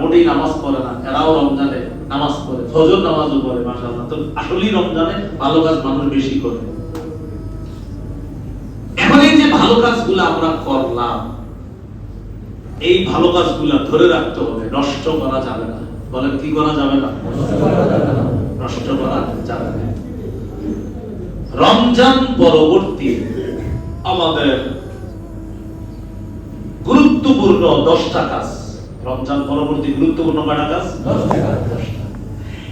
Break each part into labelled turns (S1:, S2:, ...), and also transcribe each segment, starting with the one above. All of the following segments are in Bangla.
S1: মোটেই নামাজ পড়ে না, এরাও রমজানে নামাজ পড়ে, ফজর নামাজও পড়ে, মাশাআল্লাহ। তো আসলেই রমজানে ভালো কাজ মানুষ বেশি করে। এখন এই যে ভালো কাজগুলো আমরা করলাম, এই ভালো কাজগুলো ধরে রাখতে হবে, নষ্ট করা যাবে না। বলেন, কি করা যাবে না? নষ্ট করা যাবে না। রমজান পরবর্তী আমাদের গুরুত্বপূর্ণ দশটা কাজ। রমজান পরবর্তী গুরুত্বপূর্ণ কয়টা কাজ?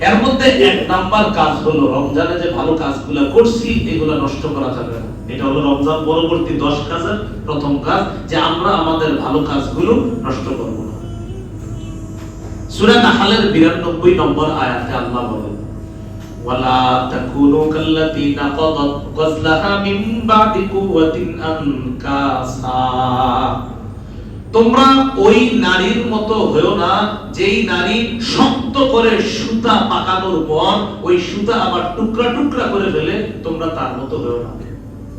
S1: এর মধ্যে এক নাম্বার কাজ হলো রমজানে যে ভালো কাজগুলো করছি, এগুলো নষ্ট করা যাবে না। এটা হলো রমজান পরবর্তী দশ কাজের প্রথম কাজ, যে আমরা আমাদের ভালো কাজগুলো নষ্ট করব না। সূরা নাহলের 92 নম্বর আয়াতে আল্লাহ বলেন, ওয়ালা তাকুনু কাল্লাতী নাকাদাত গজলাহা মিন বাদি কুওয়াতিন আনকাসা। তোমরা ওই নারীর মতো হয়েও না, যেই নারী শক্ত করে সুতা পাকানোর পর ওই সুতা আবার টুকরা টুকরা করে ফেলে, তোমরা তার মতো হয়েও না।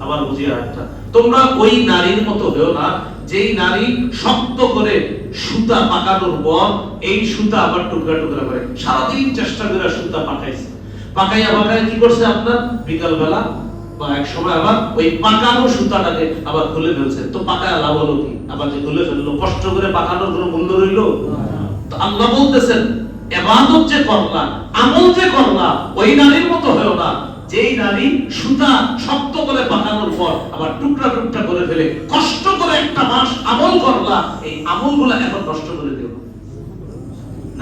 S1: আবার বুঝি একটা তোমরা ওই নারীর মতো হয়েও না, যেই নারী শক্ত করে সুতা পাকানোর পর এই সুতা আবার টুকরা টুকরা করে। সারাদিন চেষ্টা করে সুতা পাকাইছে। পাকাইয়া পাকাইয়া কি করছে আপনার? বিকাল বেলা বা এক সময় আবার ওই পাকানো সুতাটাকে আবার খুলে ফেলছে। তো পাকায় লাভ হলো কি? আবার যে খুলে ফেলল, কষ্ট করে পাকানোর কোনো মূল্য রইল? তো আল্লাহ বলতেছেন, এবাদত যে করলা আমল যে করলা ওই নারীর মতো হয়েও না। যেই নারী সুতা শক্ত করে পাকানোর পর আবার টুকরা টুকরা করে ফেলে, কষ্ট করে একটা মাস আমল করলা, এই আমলগুলা এখন নষ্ট করে দিও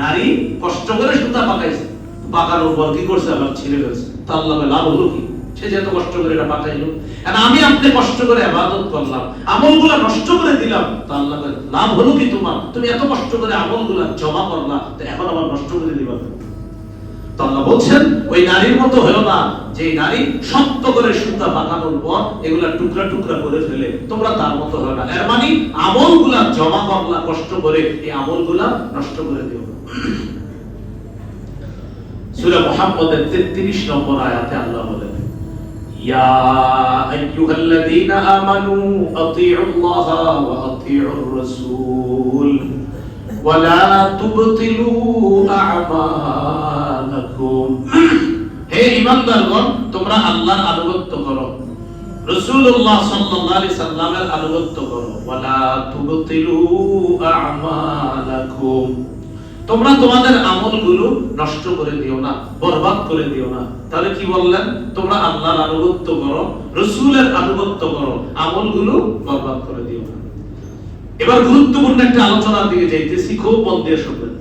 S1: নারী কষ্ট করে সুতা পাকাইছে। পাকানোর পর কি করছে? আবার ছিঁড়ে ফেলছে। তা আল্লাহ লাভ হলো কি? সে যে এত কষ্ট করে এটা পাকাইলো আর আমি আপনি কষ্ট করে আবাদত করলাম, আমলগুলা নষ্ট করে দিলাম, তা আল্লাহ লাভ হলো কি তোমার? তুমি এত কষ্ট করে আমলগুলা জমা করলা, তো এখন আবার নষ্ট করে দিবা তো আল্লাহ বলছেন, ওই নারীর মতো হলো না যে নারী শক্ত করে সুতা পর এগুলা টুকরা টুকরা করে ফেলে, তোমরা তার মতো হলো না। এর মানে আমলগুলা জমা করলা, কষ্ট করে, এই আমলগুলা নষ্ট করে দিও সূরা মুহাম্মদের 33 নম্বর আয়াতে আল্লাহ বলেন ইয়া আইয়ুহাল্লাযীনা আমানু আতিউল্লাহ ওয়া আতিউর রাসূল ওয়া লা তুবতিলু আ'মালাকুম হে ঈমানদারগণ তোমরা আল্লাহর আনুগত্য করো। রাসূলুল্লাহ সাল্লাল্লাহু সাল্লামের আনুগত্য করো। ওয়া লা তুবতিলু আ'মালাকুম। তোমরা তোমাদের আমলগুলো নষ্ট করে দিও না, বরবাদ করে দিও না। তাহলে কি বললেন? তোমরা আল্লাহর আনুগত্য করো, রসুলের আনুগত্য করো, আমলগুলো বরবাদ করে দিও না। এবার গুরুত্বপূর্ণ একটা আলোচনার দিকে যাইতেছি খুব মন দিয়ে শুনবেন